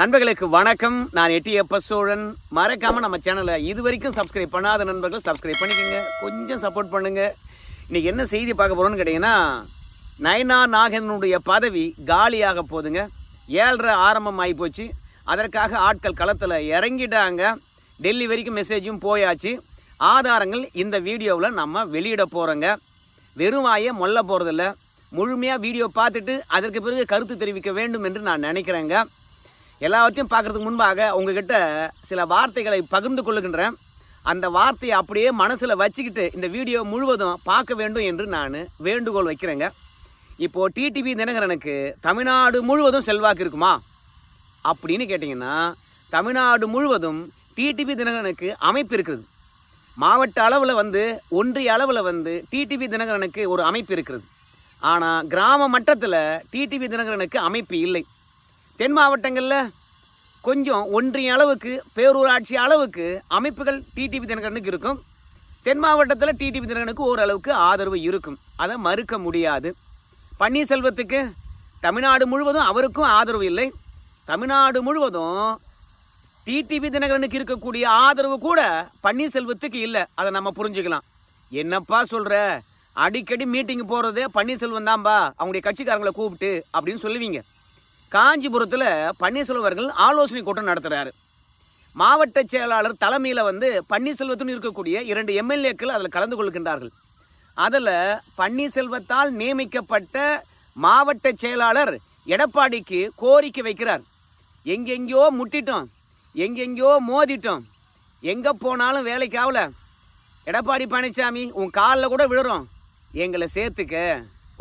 நண்பர்களுக்கு வணக்கம். நான் எட்டியப்ப சோழன் மறக்காம நம்ம சேனலை இது வரைக்கும் சப்ஸ்கிரைப் பண்ணாத நண்பர்கள் சப்ஸ்கிரைப் பண்ணிக்கோங்க. கொஞ்சம் சப்போர்ட் பண்ணுங்க. இன்னைக்கு என்ன செய்தி பார்க்க போறோம்னு கேட்டிங்கன்னா நயனா நாகேந்திரனுடைய பதவி காலியாக போகுதுங்க ஏழரை ஆரம்பம் ஆகி போச்சு. அதற்காக ஆட்கள் களத்தில் இறங்கிட்டாங்க. டெல்லி வரைக்கும் மெசேஜும் போயாச்சு. ஆதாரங்கள் இந்த வீடியோவில் நம்ம வெளியிட போகிறோங்க வெறும் மொல்ல போகிறதில்ல முழுமையாக வீடியோ பார்த்துட்டு அதற்கு பிறகு கருத்து தெரிவிக்க வேண்டும் என்று நான் நினைக்கிறேங்க. எல்லாவற்றையும் பார்க்கறதுக்கு முன்பாக உங்ககிட்ட சில வார்த்தைகளை பகிர்ந்து கொள்ளுகின்றேன். அந்த வார்த்தையை அப்படியே மனசில் வச்சுக்கிட்டு இந்த வீடியோ முழுவதும் பார்க்க வேண்டும் என்று நான் வேண்டுகோள் வைக்கிறேங்க. இப்போது டிடிவி தினகரனுக்கு தமிழ்நாடு முழுவதும் செல்வாக்கு இருக்குமா? அப்படின்னு கேட்டிங்கன்னா தமிழ்நாடு முழுவதும் டிடிவி தினகரனுக்கு அமைப்பு இருக்குது. மாவட்ட அளவில் வந்து ஒன்றிய அளவில் வந்து டிடிவி தினகரனுக்கு ஒரு அமைப்பு இருக்கிறது ஆனால் கிராம மட்டத்தில் டிடிவி தினகரனுக்கு அமைப்பு இல்லை. தென் மாவட்டங்களில் கொஞ்சம் ஒன்றிய அளவுக்கு பேரூராட்சி அளவுக்கு அமைப்புகள் டிடிவி தினகரனுக்கு இருக்கும். தென் மாவட்டத்தில் டிடிவி தினகரனுக்கு ஓரளவுக்கு ஆதரவு இருக்கும். அதை மறுக்க முடியாது. பன்னீர்செல்வத்துக்கு தமிழ்நாடு முழுவதும் அவருக்கும் ஆதரவு இல்லை. தமிழ்நாடு முழுவதும் டிடிவி தினகரனுக்கு இருக்கக்கூடிய ஆதரவு கூட பன்னீர்செல்வத்துக்கு இல்லை. அதை நம்ம புரிஞ்சுக்கலாம். என்னப்பா சொல்கிற அடிக்கடி மீட்டிங் போகிறதே பன்னீர்செல்வம் தான்பா. அவங்களுடைய கட்சிக்காரங்களை கூப்பிட்டு அப்படின்னு சொல்லுவீங்க. காஞ்சிபுரத்தில் பன்னீர்செல்வம் அவர்கள் ஆலோசனை கூட்டம் நடத்துகிறாரு மாவட்ட செயலாளர் தலைமையில் வந்து பன்னீர்செல்வத்துடன் இருக்கக்கூடிய இரண்டு எம்எல்ஏக்கள் அதில் கலந்து கொள்கின்றார்கள். அதில் பன்னீர்செல்வத்தால் நியமிக்கப்பட்ட மாவட்ட செயலாளர் எடப்பாடிக்கு கோரிக்கை வைக்கிறார். எங்கெங்கேயோ முட்டிட்டோம் எங்கெங்கேயோ மோதிட்டோம் எங்கே போனாலும் வேலைக்கு ஆகல எடப்பாடி பழனிசாமி உன் காலில் கூட விழுறோம். எங்களை சேர்த்துக்க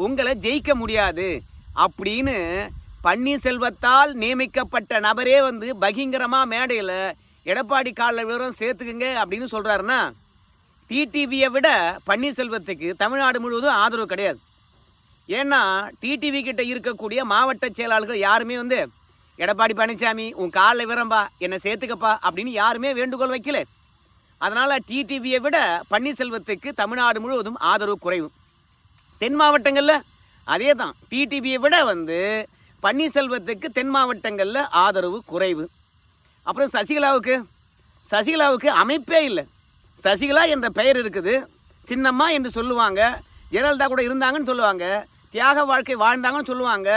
உங்களை ஜெயிக்க முடியாது அப்படின்னு பன்னீர்செல்வத்தால் நியமிக்கப்பட்ட நபரே வந்து பகிங்கரமா மேடையில் எடப்பாடி காலில் விவரம் சேர்த்துக்குங்க அப்படின்னு சொல்றாருன்னா டிடிவியை விட பன்னீர்செல்வத்துக்கு தமிழ்நாடு முழுவதும் ஆதரவு கிடையாது. ஏன்னா டிடிவி கிட்ட இருக்கக்கூடிய மாவட்ட செயலாளர்கள் யாருமே வந்து எடப்பாடி பழனிசாமி உன் காலில் விவரம்பா என்னை சேர்த்துக்கப்பா அப்படின்னு யாருமே வேண்டுகோள் வைக்கல. அதனால் டிடிவியை விட பன்னீர்செல்வத்துக்கு தமிழ்நாடு முழுவதும் ஆதரவு குறைவு. தென் மாவட்டங்களில் அதே தான் டிடிவியை விட வந்து பன்னீர்செல்வத்துக்கு தென் மாவட்டங்களில் ஆதரவு குறைவு. அப்புறம் சசிகலாவுக்கு சசிகலாவுக்கு அமைப்பே இல்லை. சசிகலா என்ற பெயர் இருக்குது. சின்னம்மா என்று சொல்லுவாங்க. ஜெயலலிதா கூட இருந்தாங்கன்னு சொல்லுவாங்க. தியாக வாழ்க்கை வாழ்ந்தாங்கன்னு சொல்லுவாங்க.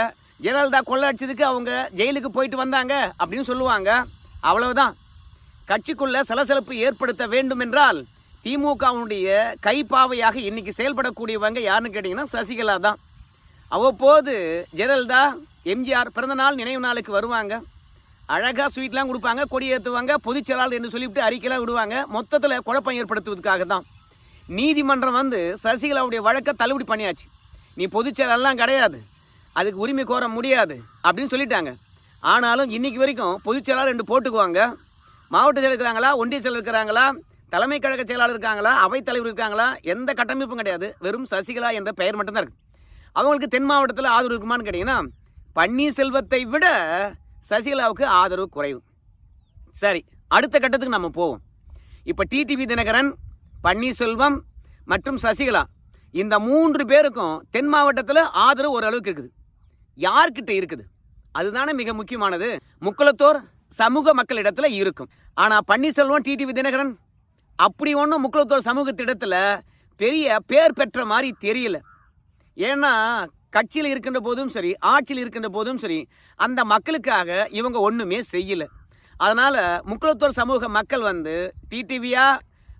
ஜெயலலிதா கொள்ளை அடிச்சதுக்கு அவங்க ஜெயிலுக்கு போயிட்டு வந்தாங்க அப்படின்னு சொல்லுவாங்க. அவ்வளவுதான். கட்சிக்குள்ள சலசலப்பு ஏற்படுத்த வேண்டும் என்றால் திமுகவுடைய கைப்பாவையாக இன்னைக்கு செயல்படக்கூடியவங்க யாருன்னு கேட்டிங்கன்னா சசிகலா தான். அவ்வப்போது ஜெயலலிதா எம்ஜிஆர் பிறந்த நாள் நினைவு நாளுக்கு வருவாங்க. அழகாக ஸ்வீட்லாம் கொடுப்பாங்க கொடி ஏற்றுவாங்க பொதுச்செயலாளர் என்று சொல்லிவிட்டு அறிக்கைலாம் விடுவாங்க. மொத்தத்தில் குழப்பம் ஏற்படுத்துவதற்காக தான். நீதிமன்றம் வந்து சசிகலாவுடைய வழக்கை தள்ளுபடி பண்ணியாச்சு. நீ பொதுச்செயலாளர்லாம் கிடையாது. அதுக்கு உரிமை கோர முடியாது அப்படின்னு சொல்லிட்டாங்க. ஆனாலும் இன்றைக்கி வரைக்கும் பொதுச்செயலாளர் என்று போட்டுக்குவாங்க. மாவட்ட செயலர் இருக்கிறாங்களா ஒன்றிய செயலர் இருக்கிறாங்களா தலைமை கழக செயலாளர் இருக்காங்களா அவைத்தலைவர் இருக்காங்களா எந்த கட்டமைப்பும் கிடையாது. வெறும் சசிகலா என்ற பெயர் மட்டும்தான் இருக்குது அவங்களுக்கு தென் மாவட்டத்தில் ஆதரவு இருக்குமான்னு கேட்டிங்கன்னா பன்னீர்செல்வத்தை விட சசிகலாவுக்கு ஆதரவு குறைவு. சரி அடுத்த கட்டத்துக்கு நம்ம போவோம். இப்போ டிடிவி தினகரன் பன்னீர்செல்வம் மற்றும் சசிகலா இந்த மூன்று பேருக்கும் தென் மாவட்டத்தில் ஆதரவு ஓரளவுக்கு இருக்குது. யார்கிட்ட இருக்குது? அதுதானே மிக முக்கியமானது. முக்குளத்தோர் சமூக மக்களிடத்தில் இருக்கும். ஆனால் பன்னீர்செல்வம் டிடிவி தினகரன் அப்படி ஒன்றும் முக்குளத்தோர் சமூகத்திடத்தில் பெரிய பேர் பெற்ற மாதிரி தெரியல. ஏன்னா கட்சியில் இருக்கின்ற போதும் சரி ஆட்சியில் இருக்கின்ற போதும் சரி அந்த மக்களுக்காக இவங்க ஒன்றுமே செய்யலை. அதனால் முக்குளத்தூர் சமூக மக்கள் வந்து டிடிவியா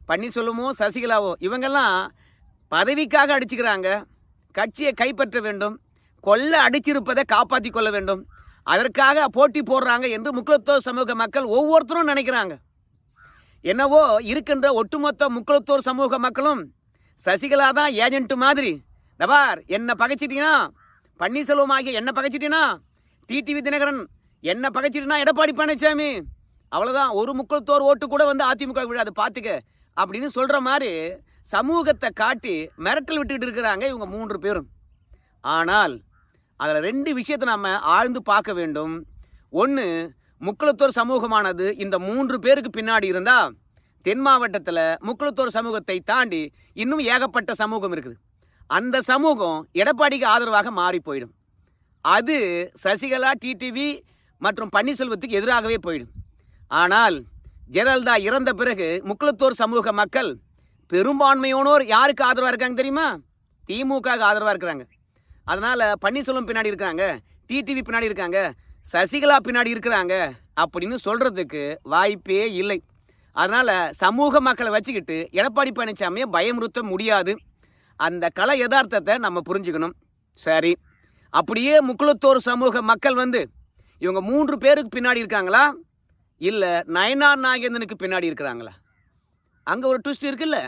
பன்னீர்செல்வமோ சசிகலாவோ இவங்கெல்லாம் பதவிக்காக அடிச்சுக்கிறாங்க. கட்சியை கைப்பற்ற வேண்டும். கொல்ல அடிச்சிருப்பதை காப்பாற்றி கொள்ள வேண்டும். அதற்காக போட்டி போடுறாங்க என்று முக்குளத்தூர் சமூக மக்கள் ஒவ்வொருத்தரும் நினைக்கிறாங்க. என்னவோ இருக்கின்ற ஒட்டுமொத்த முக்குளத்தூர் சமூக மக்களும் சசிகலா தான் ஏஜென்ட் மாதிரி. தபார் என்னை பகைச்சிட்டீங்கன்னா பன்னீர்செல்வம் ஆகிய என்னை பகைச்சிட்டீங்கன்னா டிடிவி தினகரன் என்னை பகைச்சிட்டுனா எடப்பாடி பழனிசாமி அவ்வளோதான் ஒரு முக்குளத்தோர் ஓட்டு கூட வந்து அதிமுக விழாது பார்த்துக்க அப்படின்னு சொல்கிற மாதிரி சமூகத்தை காட்டி மிரட்டல் விட்டுக்கிட்டு இருக்கிறாங்க இவங்க மூன்று பேரும். ஆனால் அதில் ரெண்டு விஷயத்தை நம்ம ஆழ்ந்து பார்க்க வேண்டும். ஒன்று முக்குளத்தோர் சமூகமானது இந்த மூன்று பேருக்கு பின்னாடி இருந்தால் தென் மாவட்டத்தில் முக்குளத்தோர் சமூகத்தை தாண்டி இன்னும் ஏகப்பட்ட சமூகம் இருக்குது. அந்த சமூகம் எடப்பாடிக்கு ஆதரவாக மாறி போயிடும். அது சசிகலா டிடிவி மற்றும் பன்னீர்செல்வத்துக்கு எதிராகவே போயிடும். ஆனால் ஜெயலலிதா இறந்த பிறகு முக்குளத்தூர் சமூக மக்கள் பெரும்பான்மையோனோர் யாருக்கு ஆதரவாக இருக்காங்க தெரியுமா? திமுக ஆதரவாக இருக்கிறாங்க. அதனால் பன்னீர்செல்வம் பின்னாடி இருக்காங்க டிடிவி பின்னாடி இருக்காங்க சசிகலா பின்னாடி இருக்கிறாங்க அப்படின்னு சொல்கிறதுக்கு வாய்ப்பே இல்லை. அதனால் சமூக மக்களை வச்சுக்கிட்டு எடப்பாடி பழனிசாமியை பயமுறுத்த முடியாது. அந்த கலை யதார்த்தத்தை நம்ம புரிஞ்சுக்கணும். சரி. அப்படியே முக்குளத்தோர் சமூக மக்கள் வந்து இவங்க மூன்று பேருக்கு பின்னாடி இருக்காங்களா? இல்லை நயனார் நாகேந்திரனுக்கு பின்னாடி இருக்கிறாங்களா? அங்கே ஒரு ட்விஸ்ட் இருக்குல்ல?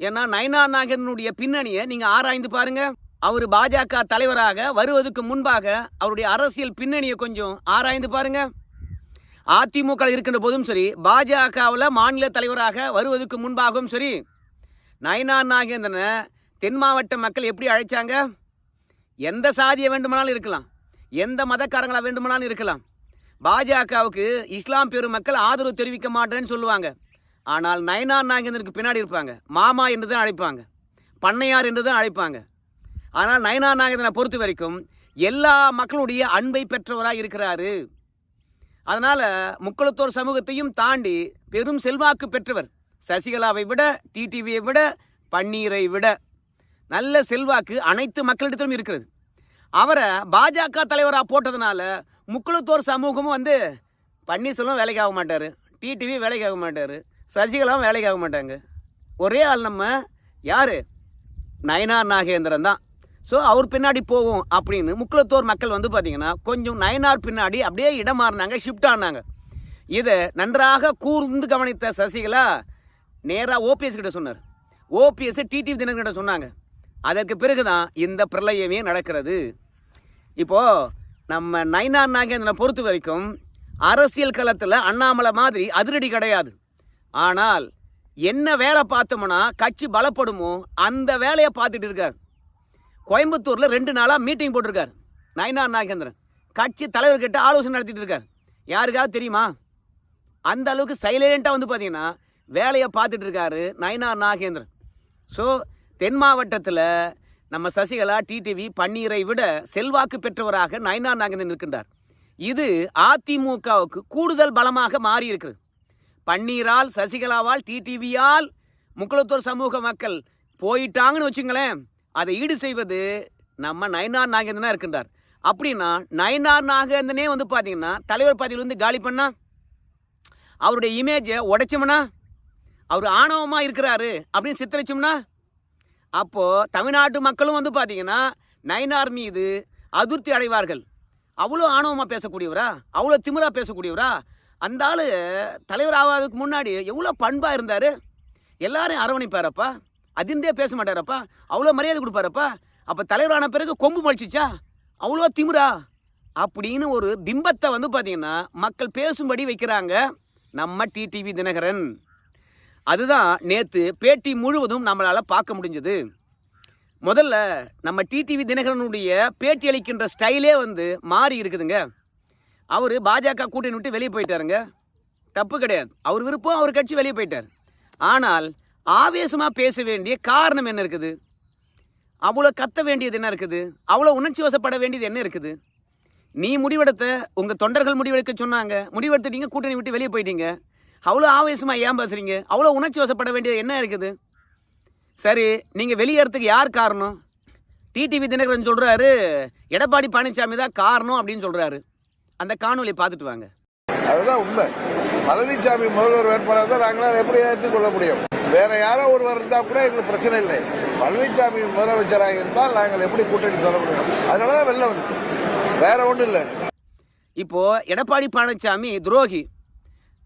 ஏன்னா நயனார் நாகேந்திரனுடைய பின்னணியை நீங்கள் ஆராய்ந்து பாருங்கள் அவர் பாஜக தலைவராக வருவதற்கு முன்பாக அவருடைய அரசியல் பின்னணியை கொஞ்சம் ஆராய்ந்து பாருங்க. அதிமுக இருக்கின்ற போதும் சரி பாஜகவில் மாநில தலைவராக வருவதற்கு முன்பாகவும் சரி நயனார் நாகேந்திரனை தென் மாவட்ட மக்கள் எப்படி அழைச்சாங்க? எந்த சாதியை வேண்டுமானாலும் இருக்கலாம். எந்த மதக்காரங்களாக வேண்டுமானாலும் இருக்கலாம். பாஜகவுக்கு இஸ்லாம் பெருமக்கள் ஆதரவு தெரிவிக்க மாட்டேன்னு சொல்லுவாங்க. ஆனால் நயனார் நாகேந்திரனுக்கு பின்னாடி இருப்பாங்க. மாமா என்று தான் அழைப்பாங்க. பண்ணையார் என்று தான் அழைப்பாங்க. ஆனால் நயனார் நாகேந்திரனை பொறுத்த வரைக்கும் எல்லா மக்களுடைய அன்பை பெற்றவராக இருக்கிறாரு. அதனால் முக்குளத்தோர் சமூகத்தையும் தாண்டி பெரும் செல்வாக்கு பெற்றவர் சசிகலாவை விட டிடிவியை விட பன்னீரை விட. நல்ல செல்வாக்கு அனைத்து மக்களிடத்திலும் இருக்கிறது. அவரை பாஜக தலைவராக போட்டதுனால முக்குளத்தோர் சமூகமும் வந்து பன்னீர்செல்வம் வேலைக்கு ஆக மாட்டார் டிடிவி வேலைக்கு ஆக மாட்டார் சசிகலாவும் வேலைக்கு ஆக மாட்டாங்க. ஒரே ஆள் நம்ம யார்? நயனார் நாகேந்திரன் தான். ஸோ அவர் பின்னாடி போவோம் அப்படின்னு முக்குளத்தோர் மக்கள் வந்து பார்த்தீங்கன்னா கொஞ்சம் நயனார் பின்னாடி அப்படியே இடம் மாறினாங்க ஷிஃப்ட் ஆனாங்க. இதை நன்றாக கூர்ந்து கவனித்த சசிகலா நேராக ஓபிஎஸ் கிட்ட சொன்னார். ஓபிஎஸ் டிடிவி தினகரன் கிட்ட சொன்னாங்க. அதற்கு பிறகு தான் இந்த பிரளயமே நடக்கிறது. இப்போது நம்ம நயனார் நாகேந்திரனை பொறுத்த வரைக்கும் அரசியல் களத்தில் அண்ணாமலை மாதிரி அதிரடி கிடையாது. ஆனால் என்ன வேலை பார்த்தோம்னா கட்சி பலப்படுமோ அந்த வேலையை பார்த்துட்டு இருக்கார். கோயம்புத்தூரில் ரெண்டு நாளாக மீட்டிங் போட்டிருக்கார் நயனார் நாகேந்திரன். கட்சி தலைவர்கிட்ட ஆலோசனை நடத்திட்டு இருக்கார். யாருக்காவது தெரியுமா? அந்த அளவுக்கு சைலண்ட்டாக வந்து பார்த்தீங்கன்னா வேலையை பார்த்துட்டு இருக்காரு நயனார் நாகேந்திரன். ஸோ தென் மாவட்டத்தில் நம்ம சசிகலா டிடிவி பன்னீரை விட செல்வாக்கு பெற்றவராக நயனார் நாகேந்திரன் இருக்கின்றார் இது அதிமுகவுக்கு கூடுதல் பலமாக மாறி பன்னீரால் சசிகலாவால் டிடிவியால் முக்குளத்தூர் சமூக மக்கள் போயிட்டாங்கன்னு வச்சுங்களேன் அதை ஈடு செய்வது நம்ம நயனார் நாகேந்திரனா இருக்கின்றார். அப்படின்னா நயனார் நாகேந்திரனே வந்து பார்த்தீங்கன்னா தலைவர் பதவியில் வந்து காலி பண்ணா? அவருடைய இமேஜை உடைச்சோம்னா அவர் ஆணவமாக இருக்கிறாரு அப்படின்னு சித்தரிச்சோம்னா? அப்போது தமிழ்நாட்டு மக்களும் வந்து பார்த்தீங்கன்னா நயனார் மீது அதிருப்தி அடைவார்கள். அவ்வளோ ஆணவமாக பேசக்கூடியவரா? அவ்வளோ திமிரா பேசக்கூடியவரா? அந்த ஆள் தலைவர் ஆகாததுக்கு முன்னாடி எவ்வளோ பண்பாக இருந்தார்? எல்லாரையும் அரவணைப்பாரப்பா? அதிர்ந்தே பேச மாட்டாரப்பா? அவ்வளோ மரியாதை கொடுப்பாரப்பா? அப்போ தலைவரான பிறகு கொம்பு மலிச்சிச்சா அவ்வளோ திமிரா? அப்படின்னு ஒரு பிம்பத்தை வந்து பார்த்தீங்கன்னா மக்கள் பேசும்படி வைக்கிறாங்க நம்ம டிடிவி தினகரன். அதுதான் நேற்று பேட்டி முழுவதும் நம்மளால் பார்க்க முடிஞ்சது. முதல்ல நம்ம டிடிவி தினகரனுடைய பேட்டி அளிக்கின்ற ஸ்டைலே வந்து மாறி இருக்குதுங்க. அவர் பாஜக கூட்டணி விட்டு வெளியே போயிட்டாருங்க. தப்பு கிடையாது. அவர் விருப்பம் அவர் கட்சி வெளியே போயிட்டார். ஆனால் ஆவேசமாக பேச வேண்டிய காரணம் என்ன இருக்குது? அவ்வளோ கத்த வேண்டியது என்ன இருக்குது? அவ்வளோ உணர்ச்சி வசப்பட வேண்டியது என்ன இருக்குது? நீ முடிவெடுத்த உங்கள் தொண்டர்கள் முடிவெடுக்க சொன்னாங்க. முடிவெடுத்துட்டீங்க கூட்டணி விட்டு வெளியே போயிட்டீங்க. அவ்வளோ ஆவேசமாக ஏன் பேசுகிறீங்க அவ்வளோ உணர்ச்சி வசப்பட வேண்டியது என்ன இருக்குது? சரி நீங்கள் வெளியேறதுக்கு யார் காரணம்? டிடிவி தினகரன் சொல்கிறாரு எடப்பாடி பழனிசாமி தான் காரணம் அப்படின்னு சொல்கிறாரு அந்த காணொலியை பார்த்துட்டு வாங்க. அதுதான் உண்மை. பழனிசாமி முதல்வர் வேட்பாளர் தான் நாங்களால் எப்படி ஏற்றுக்கொள்ள முடியும்? வேற யாரோ ஒருவர் இருந்தால் கூட எங்களுக்கு பிரச்சனை இல்லை. பழனிசாமி முதலமைச்சராக இருந்தால் நாங்கள் எப்படி கூட்டணி சொல்ல முடியும்? அதனால தான் வெளில வந்து வேற ஒன்றும் இல்லை. இப்போ எடப்பாடி பழனிசாமி துரோகி.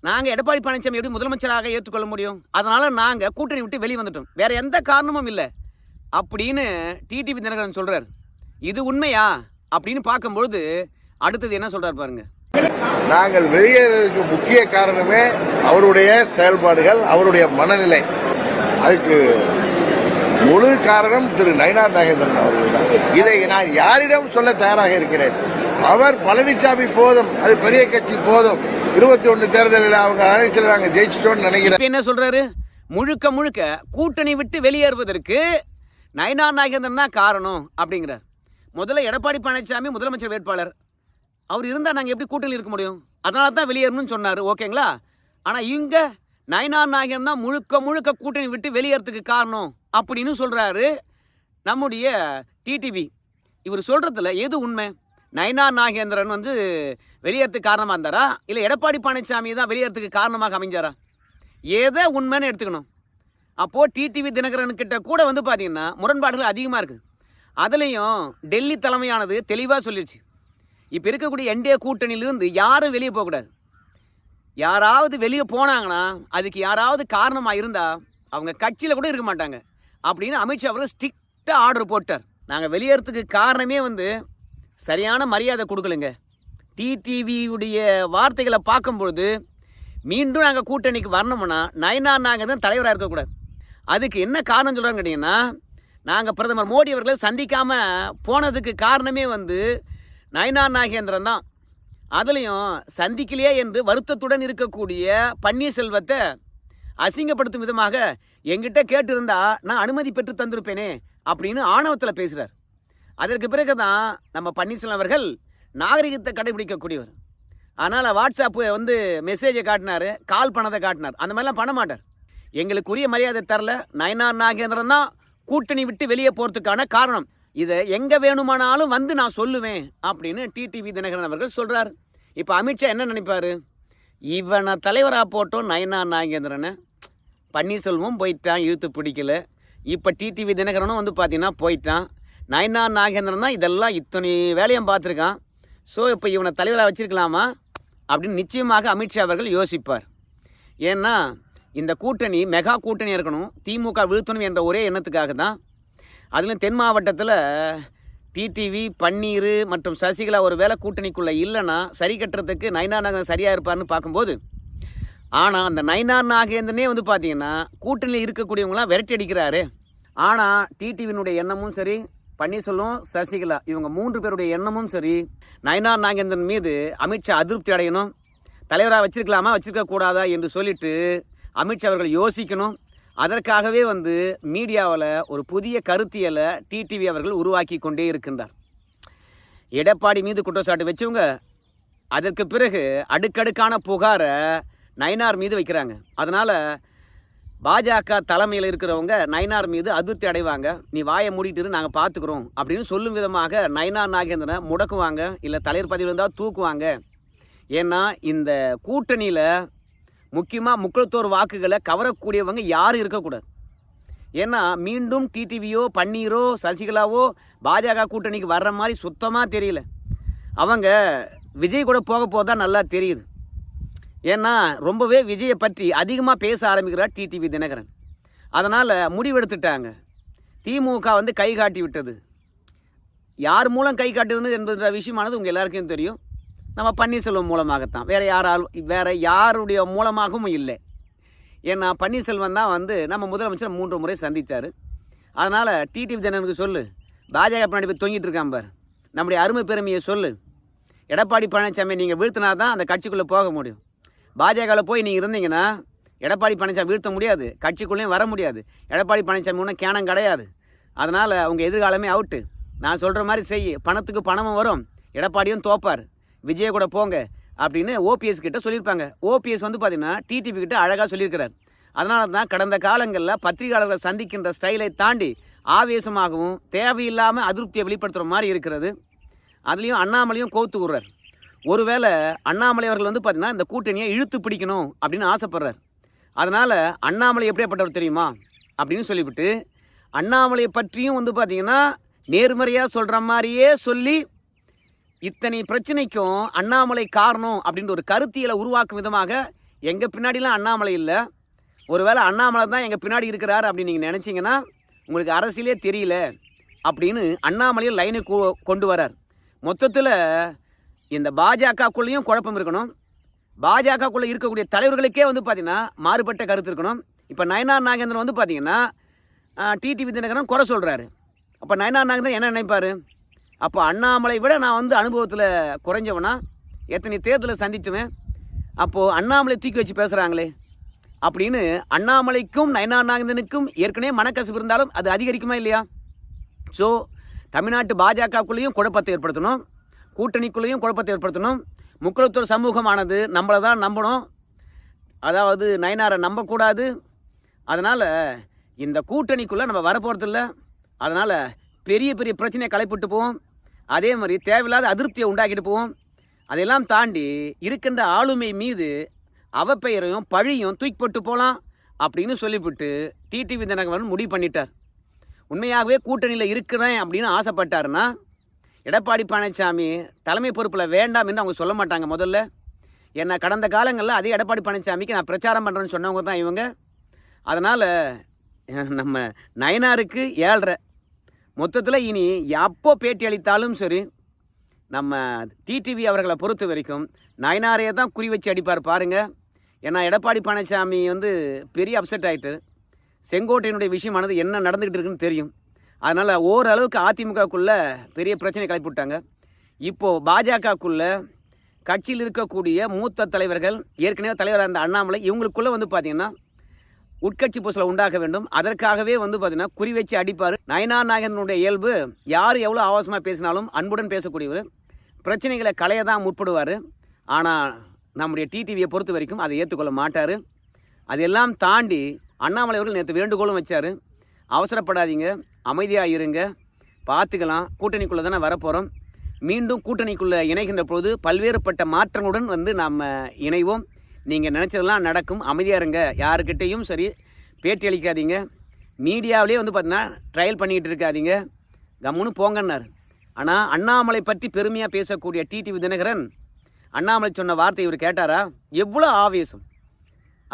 நாங்கள் எடப்பாடி பழனிசாமி எப்படி முதலமைச்சராக ஏற்றுக்கொள்ள முடியும்? அதனால நாங்கள் கூட்டணி விட்டு வெளியே வந்துட்டோம். வேற எந்த காரணமும் இல்லை. அப்படின்னு டிடிவி தினகரன் சொல்றார். இது உண்மையா? அப்படின்னு பார்க்கும்பொழுது அடுத்தது என்ன சொல்றாரு பாருங்க. நாங்கள் வெளியேறதுக்கு முக்கிய காரணமே அவருடைய செயல்பாடுகள் அவருடைய மனநிலை. அதுக்கு முழு காரணம் திரு நயனார் நாகேந்திரன் அவர்கள் இதை நான் யாரிடம் சொல்ல தயாராக இருக்கிறேன்? அவர் பழனிசாமி போதும் அது பெரிய கட்சி போதும். இருபத்தி ஒன்று தேர்தலில் அவங்க அரசியல் நாங்கள் ஜெயிச்சிட்டோம்னு நினைக்கிறேன். என்ன சொல்றாரு? முழுக்க முழுக்க கூட்டணி விட்டு வெளியேறுவதற்கு நயனா நாகேந்திரன் தான் காரணம் அப்படிங்கிறார். முதல்ல எடப்பாடி பழனிசாமி முதலமைச்சர் வேட்பாளர். அவர் இருந்தால் நாங்கள் எப்படி கூட்டணி இருக்க முடியும்? அதனால தான் வெளியேறணும்னு சொன்னார் ஓகேங்களா? ஆனால் இங்கே நயனார் நாயகன் தான் முழுக்க முழுக்க கூட்டணி விட்டு வெளியேறதுக்கு காரணம் அப்படின்னு சொல்கிறாரு நம்முடைய டிடிவி இவர் சொல்கிறதுல எது உண்மை? நயனா நாகேந்திரன் வந்து வெளியேறதுக்கு காரணமாக இருந்தாரா? இல்லை எடப்பாடி பழனிசாமி தான் வெளியேறதுக்கு காரணமாக அமைஞ்சாரா? ஏதோ உண்மைன்னு எடுத்துக்கணும். அப்போது டிடிவி தினகரன்கிட்ட கூட வந்து பார்த்தீங்கன்னா முரண்பாடுகள் அதிகமாக இருக்குது அதுலேயும் டெல்லி தலைமையானது தெளிவாக சொல்லிடுச்சு இப்போ இருக்கக்கூடிய என்டிஏ கூட்டணியிலிருந்து யாரும் வெளியே போகக்கூடாது யாராவது வெளியே போனாங்கன்னா அதுக்கு யாராவது காரணமாக இருந்தால் அவங்க கட்சியில் கூட இருக்க மாட்டாங்க. அப்படின்னு அமித்ஷா அவர்கள் ஸ்ட்ரிக்டாக ஆர்டர் போட்டார். நாங்கள் வெளியேறதுக்கு காரணமே வந்து சரியான மரியாதை கொடுக்கலுங்க. டிடிவியுடைய வார்த்தைகளை பார்க்கும்பொழுது மீண்டும் நாங்கள் கூட்டணிக்கு வரணும்னா நயனார் நாங்கள் தான் தலைவராக இருக்கக்கூடாது. அதுக்கு என்ன காரணம் சொல்கிறாங்க கேட்டிங்கன்னா நாங்கள் பிரதமர் மோடி அவர்களை சந்திக்காமல் போனதுக்கு காரணமே வந்து நயனார் நாகேந்திரன் தான். அதுலேயும் சந்திக்கலையே என்று வருத்தத்துடன் இருக்கக்கூடிய பன்னீர்செல்வத்தை அசிங்கப்படுத்தும் விதமாக எங்கிட்ட கேட்டிருந்தா நான் அனுமதி பெற்று தந்திருப்பேனே அப்படின்னு ஆணவத்தில் பேசுகிறார் அதற்கு பிறகு தான் நம்ம பன்னீர்செல்வம் அவர்கள் நாகரிகத்தை கடைபிடிக்கக்கூடியவர். அதனால் வாட்ஸ்அப்பு வந்து மெசேஜை காட்டினார் கால் பணத்தை காட்டினார். அந்த மாதிரிலாம் பண்ண மாட்டார். எங்களுக்குரிய மரியாதை தரல. நயனார் நாகேந்திரன் தான் கூட்டணி விட்டு வெளியே போகிறதுக்கான காரணம். இதை எங்கே வேணுமானாலும் வந்து நான் சொல்லுவேன் அப்படின்னு டிடிவி தினகரன் அவர்கள் சொல்கிறார் இப்போ அமித்ஷா என்ன நினைப்பாரு? இவனை தலைவராக போட்டோம் நயனார் நாகேந்திரனை. பன்னீர்செல்வம் போயிட்டான் இழுத்து பிடிக்கல. இப்போ டிடிவி தினகரனும் வந்து பார்த்தீங்கன்னா போயிட்டான். நயனா நாகேந்திரன் தான் இதெல்லாம் இத்தனை வேலையும் பார்த்துருக்கான். ஸோ இப்போ இவனை தலைவராக வச்சுருக்கலாமா? அப்படின்னு நிச்சயமாக அமித்ஷா அவர்கள் யோசிப்பார். ஏன்னா இந்த கூட்டணி மெகா கூட்டணி இருக்கணும் திமுக வீழ்த்தணும் என்ற ஒரே எண்ணத்துக்காக தான். அதிலும் தென் மாவட்டத்தில் டிடிவி பன்னீர் மற்றும் சசிகலா ஒரு வேலை கூட்டணிக்குள்ளே இல்லைன்னா சரி கட்டுறதுக்கு நயனா நாகேந்திரன் சரியாக இருப்பார்னு பார்க்கும்போது ஆனால் அந்த நயனார் நாகேந்திரனே வந்து பார்த்தீங்கன்னா கூட்டணியில் இருக்கக்கூடியவங்களாம் விரட்டி அடிக்கிறாரு. ஆனால் டிடிவினுடைய எண்ணமும் சரி பன்னீர்செல்வம் சசிகலா இவங்க மூன்று பேருடைய எண்ணமும் சரி நயனார் நாகேந்திரன் மீது அமித்ஷா அதிருப்தி அடையணும் தலைவராக வச்சிருக்கலாமா வச்சிருக்க கூடாதா என்று சொல்லிட்டு அமித்ஷா அவர்கள் யோசிக்கணும். அதற்காகவே வந்து மீடியாவில் ஒரு புதிய கருத்தியலை டிடிவி அவர்கள் உருவாக்கி கொண்டே இருக்கின்றார். எடப்பாடி மீது குற்றச்சாட்டு வச்சவங்க அதற்கு பிறகு அடுக்கடுக்கான புகாரை நயனார் மீது வைக்கிறாங்க. அதனால் பாஜக தலைமையில் இருக்கிறவங்க நயனார் மீது அதிருப்தி அடைவாங்க. நீ வாயை மூடிட்டு நாங்கள் பார்த்துக்குறோம் அப்படின்னு சொல்லும் விதமாக நயனார் நாகேந்திரனை முடக்குவாங்க. இல்லை தலைவர் பதவியில் இருந்தால் தூக்குவாங்க. ஏன்னா இந்த கூட்டணியில் முக்கியமாக முக்கியத்துவ வாக்குகளை கவரக்கூடியவங்க யாரும் இருக்கக்கூடாது. ஏன்னா மீண்டும் டிடிவியோ பன்னீரோ சசிகலாவோ பாஜக கூட்டணிக்கு வர்ற மாதிரி சுத்தமாக தெரியல. அவங்க விஜய் கூட போக போக தான் நல்லா தெரியுது. ஏன்னா ரொம்பவே விஜயை பற்றி அதிகமாக பேச ஆரம்பிக்கிறார் டிடிவி தினகரன். அதனால் முடிவெடுத்துட்டாங்க. திமுக வந்து கை காட்டி விட்டது. யார் மூலம் கை காட்டுதுன்னு என்பது விஷயமானது உங்கள் எல்லாருக்கும் தெரியும். நம்ம பன்னீர்செல்வம் மூலமாகத்தான். வேறு யாரால் வேறு யாருடைய மூலமாகவும் இல்லை. ஏன்னா பன்னீர்செல்வம் தான் வந்து நம்ம முதலமைச்சர் மூன்று முறை சந்தித்தார் அதனால் டிடிவி தினனுக்கு சொல்லு. பாஜக பின்னாடி போய் தொங்கிட்டு இருக்கான் பார். நம்முடைய அருமை பெருமையை சொல்லு. எடப்பாடி பழனிசாமி நீங்கள் வீழ்த்தினா தான் அந்த கட்சிக்குள்ளே போக முடியும். பாஜகவில் போய் நீங்கள் இருந்தீங்கன்னா எடப்பாடி பழனிசாமி வீழ்த்த முடியாது கட்சிக்குள்ளேயும் வர முடியாது. எடப்பாடி பழனிசாமி ஒன்றும் கேனம் கிடையாது. அதனால் அவங்க எதிர்காலமே அவுட்டு. நான் சொல்கிற மாதிரி செய் பணத்துக்கு பணமும் வரும். எடப்பாடியும் தோப்பார். விஜய கூட போங்க அப்படின்னு ஓபிஎஸ் கிட்ட சொல்லியிருப்பாங்க. ஓபிஎஸ் வந்து பார்த்திங்கன்னா டிடிபி கிட்ட அழகாக சொல்லியிருக்கிறார். அதனால தான் கடந்த காலங்களில் பத்திரிகையாளர்களை சந்திக்கின்ற ஸ்டைலை தாண்டி ஆவேசமாகவும் தேவையில்லாமல் அதிருப்தியை வெளிப்படுத்துகிற மாதிரி இருக்கிறது. அதுலேயும் அண்ணாமலையும் கோத்து விடுறார். ஒருவேளை அண்ணாமலை அவர்கள் வந்து பார்த்தீங்கன்னா இந்த கூட்டணியை இழுத்து பிடிக்கணும் அப்படின்னு ஆசைப்படுறார். அதனால் அண்ணாமலை எப்படியாப்பட்டவர் தெரியுமா? அப்படின்னு சொல்லிவிட்டு அண்ணாமலையை பற்றியும் வந்து பார்த்தீங்கன்னா நேர்மறையாக சொல்கிற மாதிரியே சொல்லி இத்தனை பிரச்சனைக்கும் அண்ணாமலை காரணம் அப்படின்ற ஒரு கருத்தியலை உருவாக்கும் விதமாக எங்கள் பின்னாடிலாம் அண்ணாமலை இல்லை. ஒருவேளை அண்ணாமலை தான் எங்கள் பின்னாடி இருக்கிறார் அப்படின்னு நீங்கள் நினச்சிங்கன்னா உங்களுக்கு அரசியலே தெரியல அப்படின்னு அண்ணாமலையை லைனை கொ- கொண்டு வரார் மொத்தத்தில் இந்த பாஜகக்குள்ளேயும் குழப்பம் இருக்கணும். பாஜகக்குள்ளே இருக்கக்கூடிய தலைவர்களுக்கே வந்து பார்த்திங்கன்னா மாறுபட்ட கருத்து இருக்கணும். இப்போ நயனார் நாகேந்திரன் வந்து பார்த்திங்கன்னா டிடிவி தினகரன் குறை சொல்கிறாரு அப்போ நயனார் நாகேந்திரன் என்ன நினைப்பாரு? அப்போ அண்ணாமலை விட நான் வந்து அனுபவத்தில் குறைஞ்சவனா? எத்தனை தேர்தலை சந்திச்சுவேன்? அப்போது அண்ணாமலை தூக்கி வச்சு பேசுகிறாங்களே அப்படின்னு அண்ணாமலைக்கும் நயனார் நாகேந்திரனுக்கும் ஏற்கனவே மனக்கசப்பு இருந்தாலும் அது அதிகரிக்குமா இல்லையா? ஸோ தமிழ்நாட்டு பாஜகக்குள்ளேயும் குழப்பத்தை ஏற்படுத்தணும். கூட்டணிக்குள்ளேயும் குழப்பத்தை ஏற்படுத்தணும். முக்கியத்துவ சமூகமானது நம்மளை தான் நம்பணும். அதாவது நயனாரை நம்பக்கூடாது. அதனால் இந்த கூட்டணிக்குள்ளே நம்ம வரப்போகிறதில்ல அதனால் பெரிய பெரிய பிரச்சனையை களைப்பிட்டு போவோம். அதே மாதிரி தேவையில்லாத அதிருப்தியை உண்டாக்கிட்டு போவோம். அதையெல்லாம் தாண்டி இருக்கின்ற ஆளுமை மீது அவப்பெயரையும் பழியும் தூக்கி போட்டு போகலாம் அப்படின்னு சொல்லிவிட்டு டிடிவி தினகரன் முடிவு பண்ணிட்டார். உண்மையாகவே கூட்டணியில் இருக்கிறேன் அப்படின்னு ஆசைப்பட்டாருன்னா எடப்பாடி பழனிசாமி தலைமை பொறுப்பில் வேண்டாம் என்று அவங்க சொல்ல மாட்டாங்க முதல்ல. ஏன்னா கடந்த காலங்களில் அதே எடப்பாடி பழனிசாமிக்கு நான் பிரச்சாரம் பண்ணுறேன்னு சொன்னவங்க தான் இவங்க. அதனால் நம்ம நயனாருக்கு ஏழ்ரை. மொத்தத்தில் இனி எப்போ பேட்டி அளித்தாலும் சரி நம்ம டிடிவி அவர்களை பொறுத்த வரைக்கும் நயனாரையே தான் குறி வச்சு அடிப்பார் பாருங்கள் ஏன்னா எடப்பாடி பழனிசாமி வந்து பெரிய அப்செட் ஆகிட்டு செங்கோட்டையினுடைய விஷயமானது என்ன நடந்துக்கிட்டு இருக்குன்னு தெரியும். அதனால் ஓரளவுக்கு அதிமுகக்குள்ள பெரிய பிரச்சனை கிளப்பிவிட்டாங்க இப்போது பாஜகக்குள்ள கட்சியில் இருக்கக்கூடிய மூத்த தலைவர்கள் ஏற்கனவே தலைவராக இருந்த அண்ணாமலை இவங்களுக்குள்ளே வந்து பார்த்தீங்கன்னா உட்கட்சி பூசலை உண்டாக்க வேண்டும். அதற்காகவே வந்து பார்த்தீங்கன்னா குறி வச்சு அடிப்பார். நயனா நாயகனுடைய இயல்பு யார் எவ்வளோ ஆபாசமாக பேசினாலும் அன்புடன் பேசக்கூடியவர். பிரச்சனைகளை களைய தான் முற்படுவார். ஆனால் நம்முடைய டிடிவியை பொறுத்த வரைக்கும் அதை ஏற்றுக்கொள்ள மாட்டார். அதெல்லாம் தாண்டி அண்ணாமலை அவர்கள் நேற்று வேண்டுகோளும் வச்சார். அவசரப்படாதீங்க. அமைதியாக இருங்க பார்த்துக்கலாம். கூட்டணிக்குள்ளே தானே வரப்போகிறோம் மீண்டும் கூட்டணிக்குள்ளே இணைகின்ற பொழுது பல்வேறுபட்ட மாற்றங்களுடன் வந்து நாம் இணைவோம். நீங்கள் நினச்சதெல்லாம் நடக்கும். அமைதியாக இருங்க. யாருக்கிட்டேயும் சரி பேட்டி அளிக்காதீங்க. மீடியாவிலே வந்து பார்த்தீங்கன்னா ட்ரையல் பண்ணிக்கிட்டு இருக்காதீங்க. கம்முன்னு போங்கன்னார். ஆனால் அண்ணாமலை பற்றி பெருமையாக பேசக்கூடிய டிடிவி தினகரன் அண்ணாமலை சொன்ன வார்த்தை இவர் கேட்டாரா? எவ்வளோ ஆவேசம்.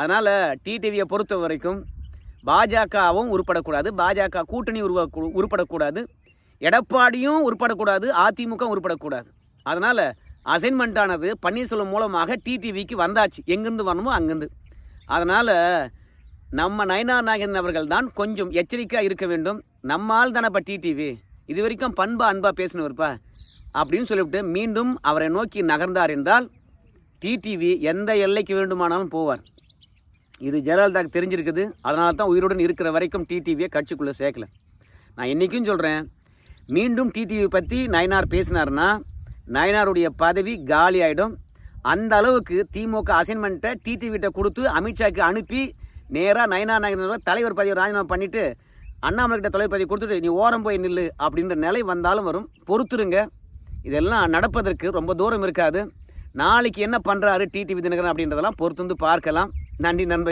அதனால் டிடிவியை பொறுத்த வரைக்கும் பாஜகவும் உருப்படக்கூடாது. பாஜக கூட்டணி உருவ உருப்படக்கூடாது. எடப்பாடியும் உருப்படக்கூடாது. அதிமுக உருப்படக்கூடாது. அதனால் அசைன்மெண்ட் ஆனது பன்னீர்செல்வம் மூலமாக டிடிவிக்கு வந்தாச்சு. எங்கேருந்து வரணுமோ அங்கேருந்து. அதனால் நம்ம நயனார் நாகேந்திரன் அவர்கள் தான் கொஞ்சம் எச்சரிக்கையாக இருக்க வேண்டும். நம்மால் தானப்பா டிடிவி. இது வரைக்கும் பண்பா அன்பா பேசினவர்ப்பா? அப்படின்னு சொல்லிவிட்டு மீண்டும் அவரை நோக்கி நகர்ந்தார் என்றால் டிடிவி எந்த எல்லைக்கு வேண்டுமானாலும் போவார். இது ஜெயலலிதாவுக்கு தெரிஞ்சிருக்குது. அதனால தான் உயிருடன் இருக்கிற வரைக்கும் டிடிவியை கட்சிக்குள்ளே சேர்க்கல. நான் என்றைக்கும் சொல்கிறேன் மீண்டும் டிடிவி பற்றி நயனார் பேசினார்னா நயனாருடைய பதவி காலி ஆகிடும் அந்த அளவுக்கு திமுக அசைன்மெண்ட்டை டிடிவிட்ட கொடுத்து அமித்ஷாக்கு அனுப்பி நேராக நயனார் நாயகர் தலைவர் பதவியை ராஜினாமா பண்ணிவிட்டு அண்ணாமலைக்கிட்ட தலைவர் பதவி கொடுத்துட்டு நீ ஓரம் போய் நில்லு அப்படின்ற நிலை வந்தாலும் வரும். பொறுத்துருங்க. இதெல்லாம் நடப்பதற்கு ரொம்ப தூரம் இருக்காது. நாளைக்கு என்ன பண்ணுறாரு டிடிவி தினகரன் அப்படின்றதெல்லாம் பொறுத்து வந்து பார்க்கலாம். நன்றி நண்பர்